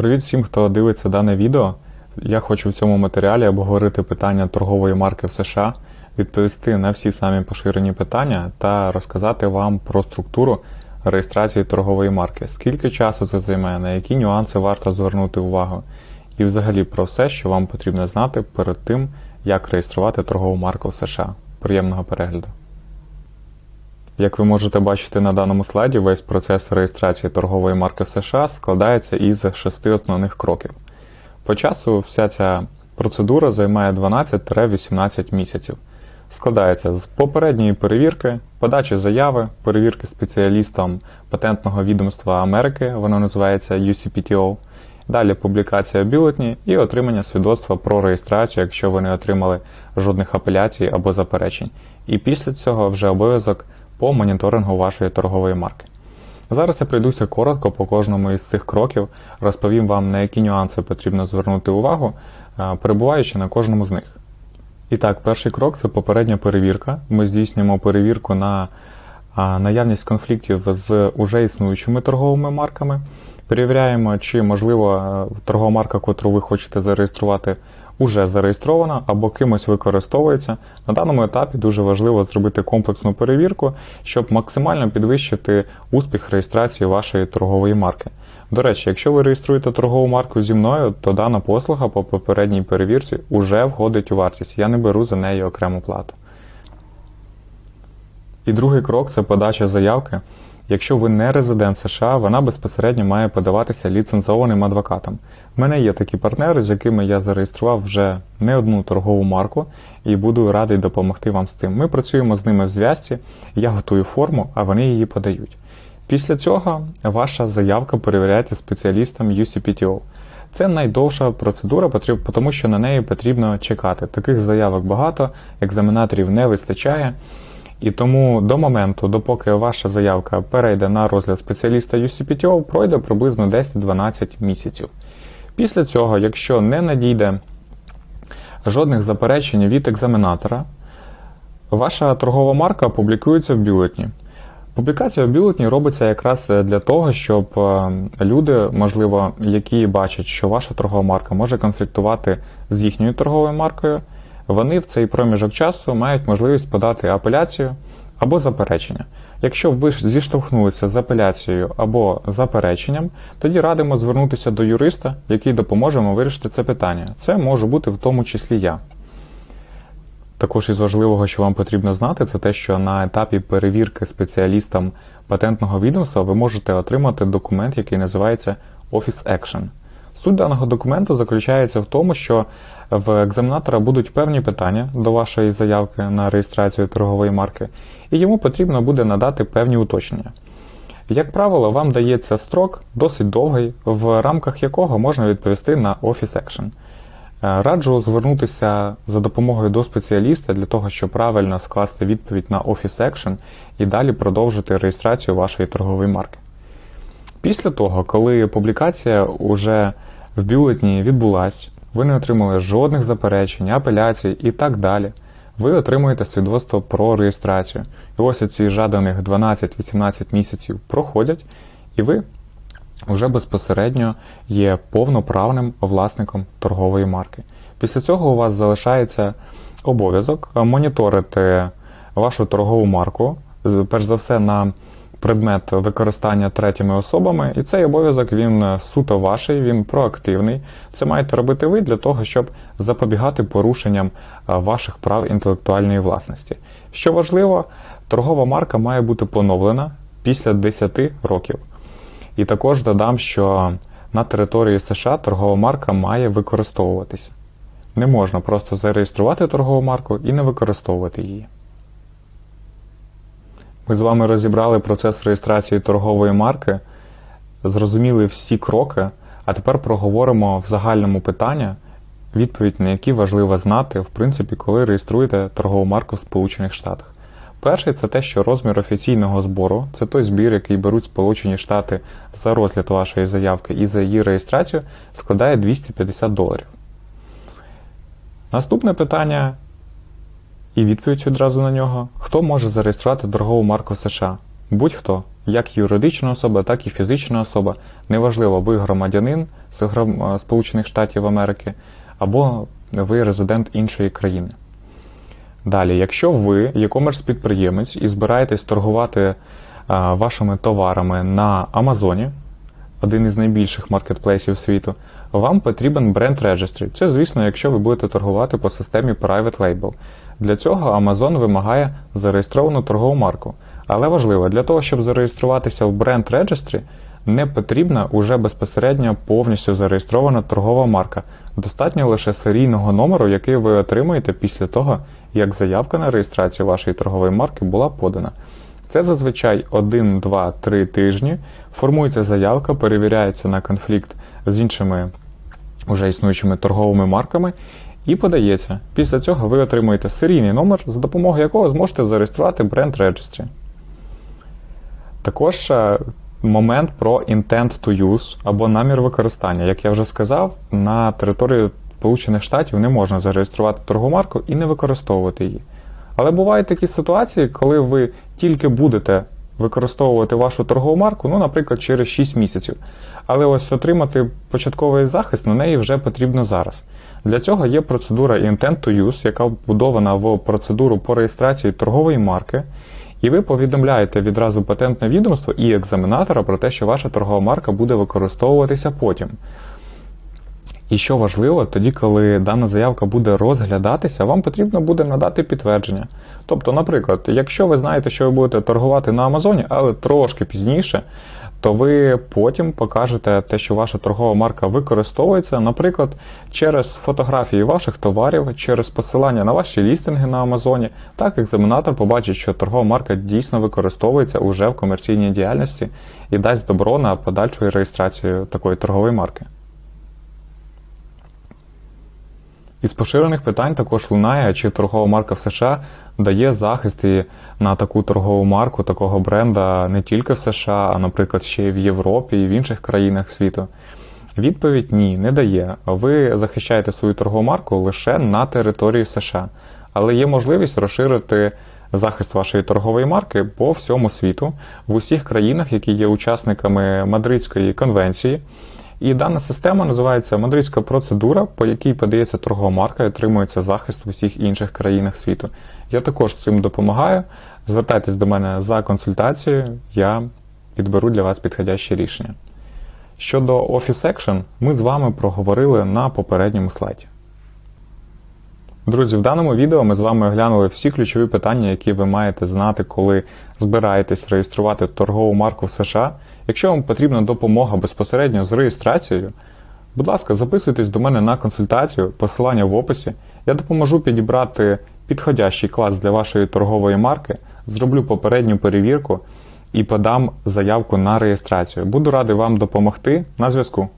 Привіт всім, хто дивиться дане відео. Я хочу в цьому матеріалі обговорити питання торгової марки в США, відповісти на всі самі поширені питання та розказати вам про структуру реєстрації торгової марки, скільки часу це займе, на які нюанси варто звернути увагу, і взагалі про все, що вам потрібно знати перед тим, як реєструвати торгову марку в США. Приємного перегляду! Як ви можете бачити на даному слайді, весь процес реєстрації торгової марки США складається із шести основних кроків. По часу вся ця процедура займає 12-18 місяців. Складається з попередньої перевірки, подачі заяви, перевірки спеціалістом Патентного відомства Америки, воно називається UCPTO, далі публікація бюлетні і отримання свідоцтва про реєстрацію, якщо ви не отримали жодних апеляцій або заперечень. І після цього вже обов'язок по моніторингу вашої торгової марки. Зараз я пройдуся коротко по кожному із цих кроків, розповім вам, на які нюанси потрібно звернути увагу, е, перебуваючи на кожному з них. І так, перший крок це попередня перевірка. Ми здійснюємо перевірку на наявність конфліктів з уже існуючими торговими марками. Перевіряємо, чи можливо е, торгова марка, яку ви хочете зареєструвати, уже зареєстрована або кимось використовується. На даному етапі дуже важливо зробити комплексну перевірку, щоб максимально підвищити успіх реєстрації вашої торгової марки. До речі, якщо ви реєструєте торгову марку зі мною, то дана послуга по попередній перевірці вже входить у вартість. Я не беру за неї окрему плату. І другий крок це подача заявки. Якщо ви не резидент США, вона безпосередньо має подаватися ліцензованим адвокатом. У мене є такі партнери, з якими я зареєстрував вже не одну торгову марку і буду радий допомогти вам з тим. Ми працюємо з ними в зв'язці, я готую форму, а вони її подають. Після цього ваша заявка перевіряється спеціалістом UCPTO. Це найдовша процедура, тому що на неї потрібно чекати. Таких заявок багато, екзаменаторів не вистачає. І тому до моменту, допоки ваша заявка перейде на розгляд спеціаліста UCPTO, пройде приблизно 10-12 місяців. Після цього, якщо не надійде жодних заперечень від екзаменатора, ваша торгова марка публікується в бюлетні. Публікація в бюлетні робиться якраз для того, щоб е, люди, можливо, які бачать, що ваша торгова марка може конфліктувати з їхньою торговою маркою, вони в цей проміжок часу мають можливість подати апеляцію або заперечення. Якщо ви зіштовхнулися з апеляцією або запереченням, тоді радимо звернутися до юриста, який допоможе вам вирішити це питання. Це може бути в тому числі я. Також із важливого, що вам потрібно знати, це те, що на етапі перевірки спеціалістам патентного відомства ви можете отримати документ, який називається Office Action. Суть даного документу заключається в тому, що в екзаменатора будуть певні питання до вашої заявки на реєстрацію торгової марки, і йому потрібно буде надати певні уточнення. Як правило, вам дається строк досить довгий, в рамках якого можна відповісти на Office Action. Раджу звернутися за допомогою до спеціаліста для того, щоб правильно скласти відповідь на Office Action і далі продовжити реєстрацію вашої торгової марки. Після того, коли публікація уже в бюлетні відбулась, ви не отримали жодних заперечень, апеляцій і так далі, ви отримуєте свідоцтво про реєстрацію. І ось ці жаданих 12-18 місяців проходять, і ви вже безпосередньо є повноправним власником торгової марки. Після цього у вас залишається обов'язок моніторити вашу торгову марку, перш за все, на предмет використання третіми особами, і цей обов'язок він суто ваший, він проактивний. Це маєте робити ви для того, щоб запобігати порушенням ваших прав інтелектуальної власності. Що важливо, торгова марка має бути поновлена після 10 років. І також додам, що на території США торгова марка має використовуватися. Не можна просто зареєструвати торгову марку і не використовувати її. Ми з вами розібрали процес реєстрації торгової марки, зрозуміли всі кроки, а тепер проговоримо в загальному питання, відповідь на які важливо знати, в принципі, коли реєструєте торгову марку в Сполучених Штатах. Перший це те, що розмір офіційного збору це той збір, який беруть Сполучені Штати за розгляд вашої заявки і за її реєстрацію, складає 250 доларів. Наступне питання і відповідь одразу на нього: хто може зареєструвати торгову марку в США? Будь-хто. як юридична особа, так і фізична особа. Неважливо, ви громадянин з Сполучених Штатів Америки або ви резидент іншої країни. Далі, якщо ви e-commerce підприємець і збираєтесь торгувати а, вашими товарами на Амазоні, один із найбільших маркетплейсів світу, вам потрібен бренд Registry. Це, звісно, якщо ви будете торгувати по системі Private Label. Для цього Amazon вимагає зареєстровану торгову марку. Але важливо, для того, щоб зареєструватися в бренд Registry, не потрібна уже безпосередньо повністю зареєстрована торгова марка. Достатньо лише серійного номеру, який ви отримаєте після того, як заявка на реєстрацію вашої торгової марки була подана. Це зазвичай 1, 2, 3 тижні. Формується заявка, перевіряється на конфлікт з іншими вже існуючими торговими марками і подається. Після цього ви отримуєте серійний номер, за допомогою якого зможете зареєструвати бренд Registry. Також е, момент про intent to use або намір використання. Як я вже сказав, на території Сполучених Штатів не можна зареєструвати торгову марку і не використовувати її. Але бувають такі ситуації, коли ви тільки будете використовувати вашу торгову марку, ну, наприклад, через 6 місяців. Але ось отримати початковий захист на неї вже потрібно зараз. Для цього є процедура Intent to Use, яка вбудована в процедуру по реєстрації торгової марки. І ви повідомляєте відразу патентне відомство і екзаменатора про те, що ваша торгова марка буде використовуватися потім. І що важливо, тоді, коли дана заявка буде розглядатися, вам потрібно буде надати підтвердження. Тобто, наприклад, якщо ви знаєте, що ви будете торгувати на Амазоні, але трошки пізніше, то ви потім покажете те, що ваша торгова марка використовується, наприклад, через фотографії ваших товарів, через посилання на ваші лістинги на Амазоні. Так екзаменатор побачить, що торгова марка дійсно використовується уже в комерційній діяльності і дасть добро на подальшу реєстрацію такої торгової марки. Із поширених питань також лунає, чи торгова марка в США дає захист і на таку торгову марку, такого бренда не тільки в США, а, наприклад, ще й в Європі і в інших країнах світу. Відповідь ні, не дає. Ви захищаєте свою торгову марку лише на території США, але є можливість розширити захист вашої торгової марки по всьому світу в усіх країнах, які є учасниками Мадридської конвенції. І дана система називається Мадридська процедура, по якій подається торгова марка і отримується захист в усіх інших країнах світу. Я також цим допомагаю. Звертайтесь до мене за консультацією, я підберу для вас підходяще рішення. Щодо Office Action, ми з вами проговорили на попередньому слайді. Друзі, в даному відео ми з вами оглянули всі ключові питання, які ви маєте знати, коли збираєтесь реєструвати торгову марку в США. Якщо вам потрібна допомога безпосередньо з реєстрацією, будь ласка, записуйтесь до мене на консультацію, посилання в описі. Я допоможу підібрати підходящий клас для вашої торгової марки, зроблю попередню перевірку і подам заявку на реєстрацію. Буду радий вам допомогти. На зв'язку.